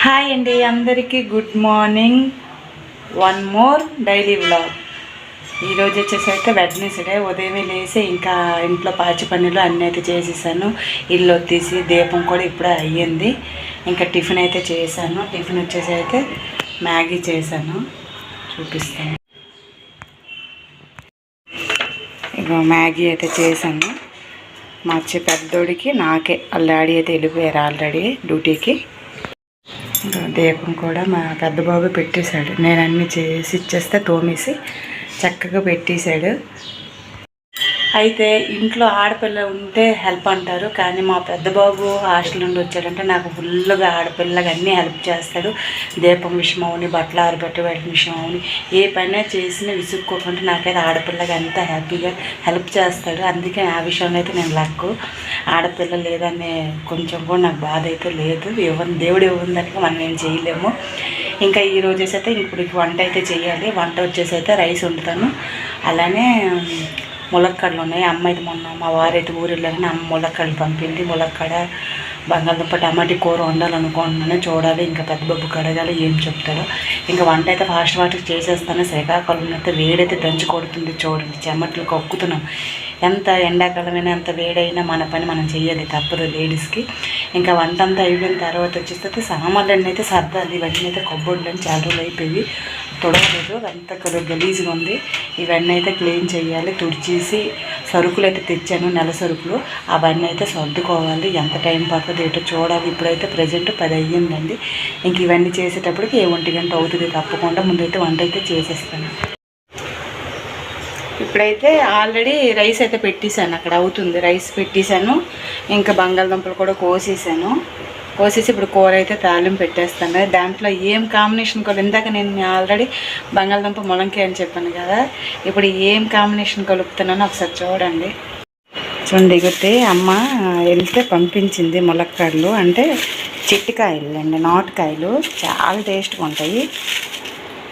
Hi అండి అందరికీ good morning. One more daily vlog. ఈరోజు వచ్చేసి అయితే వెడ్నెస్డే ఉదయమే లేసి ఇంకా ఇంట్లో పాచి పనులు అన్నీ అయితే చేసేసాను. ఇల్లు వచ్చేసి దీపం కూడా ఇప్పుడే అయ్యింది. ఇంకా టిఫిన్ అయితే చేశాను. టిఫిన్ వచ్చేసి అయితే మ్యాగీ చేశాను. చూపిస్తాను. ఇక మ్యాగీ అయితే చేశాను. మా వచ్చే పెద్దోడికి నాకే వాళ్ళ డాడీ అయితే వెళ్ళిపోయారు ఆల్రెడీ డ్యూటీకి. దీపం కూడా మా పెద్ద బాబు పెట్టేశాడు. నేను అన్ని చేసి ఇచ్చేస్తే తోమేసి చక్కగా పెట్టేశాడు. అయితే ఇంట్లో ఆడపిల్ల ఉంటే హెల్ప్ అంటారు. కానీ మా పెద్ద బాబు హాస్టల్ నుండి వచ్చాడంటే నాకు ఫుల్గా ఆడపిల్లగా అన్నీ హెల్ప్ చేస్తాడు. దీపం విషయం అవని బట్టలు ఆరబెట్టి వాటి విషయం అవని ఏ పైన చేసినా విసుక్కోకుండా నాకైతే ఆడపిల్లగా అంత హ్యాపీగా హెల్ప్ చేస్తాడు. అందుకే ఆ విషయంలో అయితే నేను లక్కు. ఆడపిల్ల లేదనే కొంచెం కూడా నాకు బాధ అయితే లేదు. ఇవ్వని దేవుడు ఇవ్వదానికి మనం ఏం చేయలేము. ఇంకా ఈ రోజు అయితే ఇప్పుడు వంట అయితే చేయాలి. వంట వచ్చేసి అయితే రైస్ వండుతాను. అలానే ములక్కాడలు ఉన్నాయి. అమ్మాయిది అయితే మొన్న మా వారైతే ఊరిలోనే అమ్మ ములక్కాడలు పంపింది. ములక్కాడ బంగాళదుంప టమాటీ కూర వండాలనుకుంటున్నాను. చూడాలి ఇంకా పెద్ద బొబ్బు కడగాలి ఏం చెప్తాడో. ఇంకా వంట అయితే ఫాస్ట్ ఫాస్ట్ చేసేస్తాను. శ్రీకాకుళం అయితే వేడైతే దంచి కొడుతుంది చూడండి. చెమట్లు కక్కుతున్నాం. ఎంత ఎండాకాలమైనా ఎంత వేడైనా మన పని మనం చేయాలి తప్పదు లేడీస్కి. ఇంకా వంట అంతా అయిపోయిన తర్వాత వచ్చేస్తే సామాన్లు అన్నీ అయితే సర్దాలి. ఇవన్నీ అయితే కొబ్బరిలో చాలా రోజులు అయిపోయి తొడగలేదు అంత కొద్దిగా గలీజ్గా ఉంది. ఇవన్నీ అయితే క్లీన్ చేయాలి తుడిచేసి సరుకులు అయితే తెచ్చాను నెల సరుకులు. అవన్నీ అయితే సర్దుకోవాలి. ఎంత టైం పడుతుంది ఏంటో చూడాలి? ఇప్పుడైతే ప్రజెంట్ పది అయ్యిందండి. ఇంక ఇవన్నీ చేసేటప్పటికి ఏ ఒంటి గంట అవుతుంది తప్పకుండా ముందైతే వంట అయితే చేసేస్తాను. ఇప్పుడైతే ఆల్రెడీ రైస్ అయితే పెట్టేశాను అక్కడ అవుతుంది. రైస్ పెట్టేశాను. ఇంకా బంగాళదుంపలు కూడా కోసేసాను కోసేసి ఇప్పుడు కూర అయితే తాలింపు పెట్టేస్తాను దాంట్లో ఏం కాంబినేషన్ కూడా ఇందాక నేను ఆల్రెడీ బంగాళదుంప ములంకాయ అని చెప్పాను కదా. ఇప్పుడు ఏం కాంబినేషన్ కలుపుతున్నానో ఒకసారి చూడండి. చూడండి ఇగొట్టి అమ్మ వెళ్తే పంపించింది ములక్కాడలు. అంటే చిట్టికాయలు అండి నాటుకాయలు. చాలా టేస్ట్గా ఉంటాయి.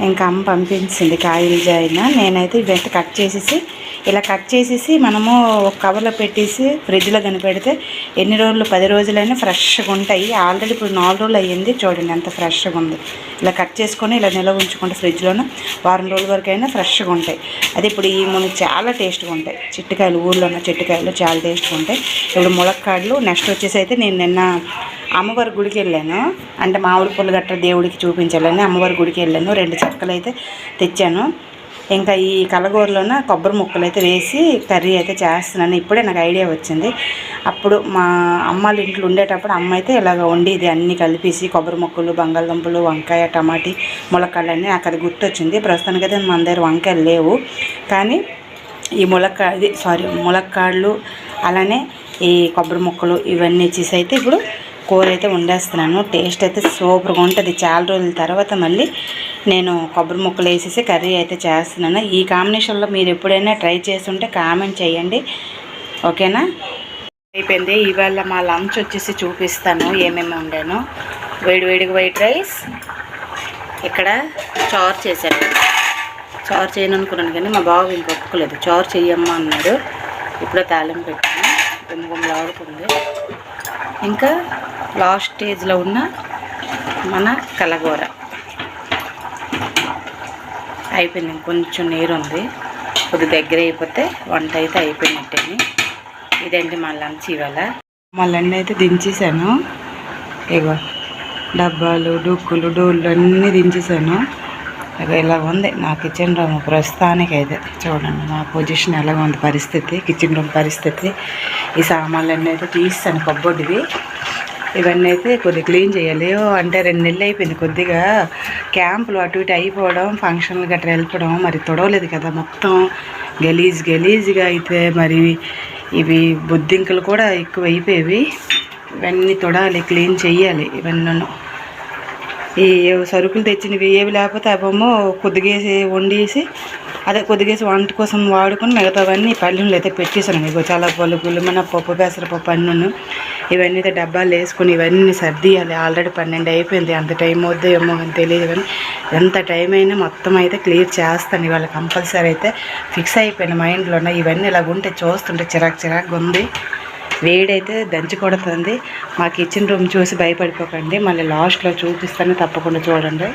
ఇంకా అమ్మ పంపించింది కాయలు జాయిన. నేనైతే ఇవైతే కట్ చేసేసి ఇలా కట్ చేసేసి మనము ఒక కవర్లో పెట్టేసి ఫ్రిడ్జ్లో కనిపెడితే ఎన్ని రోజులు పది రోజులైనా ఫ్రెష్గా ఉంటాయి. ఆల్రెడీ ఇప్పుడు నాలుగు రోజులు అయ్యింది. చూడండి ఎంత ఫ్రెష్గా ఉంది. ఇలా కట్ చేసుకొని ఇలా నిల్వ ఉంచుకుంటే ఫ్రిడ్జ్లోనూ వారం రోజుల వరకు అయినా ఫ్రెష్గా ఉంటాయి. అదే ఇప్పుడు ఈ మనకి చాలా టేస్ట్గా ఉంటాయి. చిట్టకాయలు ఊర్లో ఉన్న చిట్టకాయలు చాలా టేస్ట్గా ఉంటాయి. ఇప్పుడు ములక్కాడలు నెక్స్ట్ వచ్చేసి అయితే నేను నిన్న అమ్మవారి గుడికి వెళ్ళాను. అంటే మామిడి పూలు గట్ట దేవుడికి చూపించాలని అమ్మవారి గుడికి వెళ్ళాను. రెండు చెక్కలు అయితే తెచ్చాను. ఇంకా ఈ కలగూరలోన కొబ్బరి ముక్కలు అయితే వేసి కర్రీ అయితే చేస్తున్నాను. ఇప్పుడే నాకు ఐడియా వచ్చింది. అప్పుడు మా అమ్మాళ్ళ ఇంట్లో ఉండేటప్పుడు అమ్మ అయితే ఇలాగ వండేది అన్నీ కలిపేసి కొబ్బరి ముక్కలు బంగాళదుంపలు వంకాయ టమాటీ ములక్కాడలు అన్నీ నాకు అది గుర్తొచ్చింది. ప్రస్తుతానికైతే మన దగ్గర వంకాయలు లేవు. కానీ ఈ ములక్కా సారీ ములక్కాడలు అలానే ఈ కొబ్బరి ముక్కలు ఇవన్నీ చేసి అయితే ఇప్పుడు కూర అయితే వండేస్తున్నాను. టేస్ట్ అయితే సూపర్గా ఉంటుంది. చాలా రోజుల తర్వాత మళ్ళీ నేను కొబ్బరి ముక్కలు వేసేసి కర్రీ అయితే చేస్తున్నాను. ఈ కాంబినేషన్లో మీరు ఎప్పుడైనా ట్రై చేస్తుంటే కామెంట్ చేయండి. ఓకేనా? అయిపోయింది. ఇవాళ మా లంచ్ వచ్చేసి చూపిస్తాను ఏమేమి వండాను. వేడి వేడిగా వైట్ రైస్ ఇక్కడ చారు చేశాను. చారు చేయను అనుకున్నాను కానీ మా బాబు ఇంక ఒప్పుకోలేదు. చారు చెయ్యమ్మా అన్నాడు. ఇప్పుడే తాళం పెట్టాను. గుమ్మగుమ్మలు ఆడుతుంది ఇంకా లాస్ట్ స్టేజ్లో ఉన్న మన కలగూర. అయిపోయింది కొంచెం నీరు ఉంది కొద్ది దగ్గర అయిపోతే వంట అయితే అయిపోయినట్టే ఇదండి మా లంచ్ ఇవాళ? మా లండి అయితే దించేసాను. ఇగో డబ్బాలు డుక్కులు డోళ్ళు అన్నీ దించేసాను. ఇక ఇలా ఉంది. నా కిచెన్ రూమ్ ప్రస్తుతానికి అయితే చూడండి నా పొజిషన్ ఎలా ఉంది పరిస్థితి కిచెన్ రూమ్ పరిస్థితి. ఈ సామాన్లన్నీ అయితే తీస్తాను కబ్బొడ్డివి ఇవన్నీ అయితే కొద్దిగా క్లీన్ చేయాలి. అంటే రెండు నెలలు అయిపోయింది కొద్దిగా. క్యాంపులు అటు ఇటు అయిపోవడం ఫంక్షన్లు గట్రా వెళ్ళిపోవడం మరి తొడవలేదు కదా మొత్తం. గలీజ్ గలీజ్గా అయితే మరి ఇవి బొద్దింకలు కూడా ఎక్కువ అయిపోయేవి ఇవన్నీ తొడాలి క్లీన్ చేయాలి ఇవన్నీ ఈ సరుకులు తెచ్చినవి ఏవి లేకపోతే అవేమో కొద్దిగేసి వండేసి అదే కొద్దిగేసి వంట కోసం వాడుకొని మిగతావన్నీ పల్లెలు అయితే పెట్టేసాను మీకు చాలా పలుకులు మన పప్పు పెసరపప్పు అన్నును ఇవన్నీ అయితే డబ్బాలు వేసుకుని ఇవన్నీ సర్దియాలి. ఆల్రెడీ పన్నెండు అయిపోయింది. అంత టైం వద్దు ఏమో అని తెలియదు కానీ ఎంత టైం అయినా మొత్తం అయితే క్లియర్ చేస్తాను. ఇవాళ కంపల్సరీ అయితే ఫిక్స్ అయిపోయిన మైండ్లో ఇవన్నీ ఇలాగ ఉంటే చూస్తుంటే చిరాకు చిరాకుగా ఉంది. వేడైతే దంచి కొడుతుంది. మా కిచెన్ రూమ్ చూసి భయపడిపోకండి. మళ్ళీ లాస్ట్లో చూపిస్తాను తప్పకుండా చూడండి.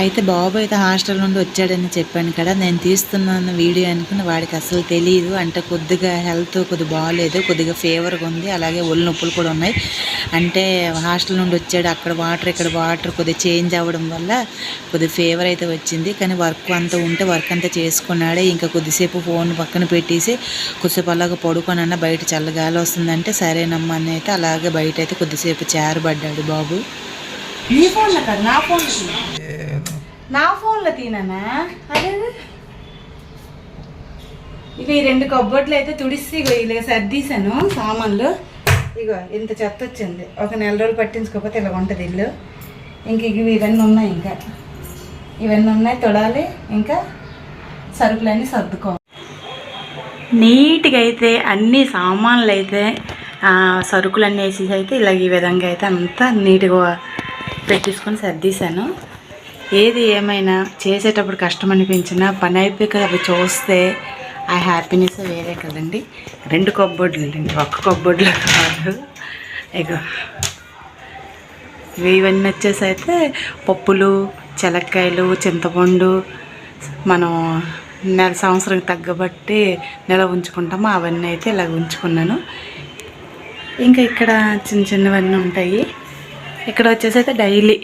అయితే బాబు అయితే హాస్టల్ నుండి వచ్చాడని చెప్పాను కదా నేను తీస్తున్నాను వీడియో అనుకుని వాడికి అసలు తెలియదు అంటే కొద్దిగా హెల్త్ కొద్దిగా బాగాలేదు కొద్దిగా ఫీవర్గా ఉంది. అలాగే ఒళ్ళు నొప్పులు కూడా ఉన్నాయి. అంటే హాస్టల్ నుండి వచ్చాడు అక్కడ వాటర్ ఇక్కడ వాటర్ కొద్దిగా చేంజ్ అవ్వడం వల్ల కొద్దిగా ఫీవర్ అయితే వచ్చింది. కానీ వర్క్ అంతా ఉంటే వర్క్ అంతా చేసుకున్నాడే. ఇంకా కొద్దిసేపు ఫోన్ పక్కన పెట్టేసి కొద్దిసేపు అలాగ పడుకోనన్నా బయట చల్లగాలి వస్తుందంటే సరేనమ్మా అని అయితే అలాగే బయట అయితే కొద్దిసేపు చేరబడ్డాడు బాబు. నీ ఫోన్లో కాదు నా ఫోన్లో నా ఫోన్లో తీనన్నా అదే ఇక ఈ రెండు కబ్బోట్లు అయితే తుడిసి ఇగో ఇలా సర్దీశాను సామాన్లు. ఇగో ఇంత చెత్త వచ్చింది. ఒక నెల రోజులు పట్టించుకోకపోతే ఇలా ఉంటుంది ఇల్లు. ఇంక ఇవి ఇవన్నీ ఉన్నాయి ఇంకా. ఇవన్నీ ఉన్నాయి తొడాలి ఇంకా సరుకులన్నీ సర్దుకోవాలి నీట్గా అయితే అన్ని సామాన్లు అయితే ఆ, సరుకులన్నీ వేసేసి అయితే ఇలా ఈ విధంగా అయితే అంతా నీట్గా పెట్టేసుకొని సర్దీశాను. ఏది ఏమైనా చేసేటప్పుడు కష్టం అనిపించినా పని అయిపోయాక అవి చూస్తే ఆ హ్యాపీనెస్ వేరే కదండి. రెండు కబ్బోర్డులు అండి. ఒక్క కబ్బోర్డులో కాదు. ఇగో. ఇవన్నీ వచ్చేసి అయితే పప్పులు చెలక్కాయలు చింతపండు మనం నెల సంవత్సరం తగ్గబట్టి నెల ఉంచుకుంటాము? అవన్నీ అయితే ఇలా ఉంచుకున్నాను. ఇంకా ఇక్కడ చిన్న చిన్నవన్నీ ఉంటాయి. ఇక్కడ వచ్చేసి అయితే డైలీ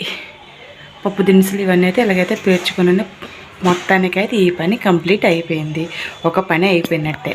పప్పు దినుసులు ఇవన్నీ అయితే ఇలాగైతే పేర్చుకున్నాను మొత్తానికైతే ఈ పని కంప్లీట్ అయిపోయింది. ఒక పని అయిపోయినట్టే.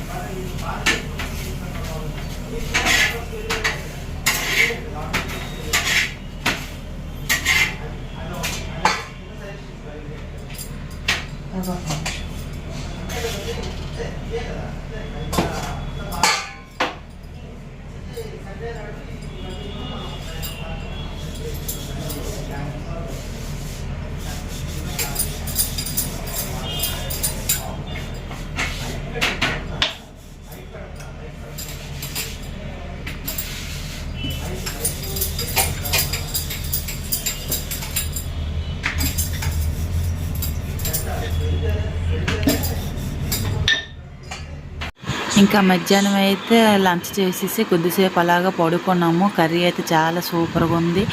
ఇంకా మధ్యాహ్నం అయితే లంచ్ చేసేసి కొద్దిసేపు అలాగా పడుకున్నాము. కర్రీ అయితే చాలా సూపర్గా ఉంది.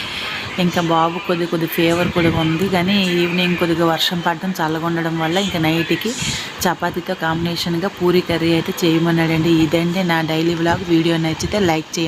ఇంకా బాబు కొద్ది కొద్ది ఫీవర్ కూడా ఉంది. కానీ ఈవినింగ్ కొద్దిగా వర్షం పడడం చల్లగా ఉండడం వల్ల ఇంకా నైట్కి చపాతీతో కాంబినేషన్గా పూరి కర్రీ అయితే చేయమన్నాడండి. ఇదండి నా డైలీ బ్లాగ్ వీడియో నచ్చితే లైక్ చేయండి.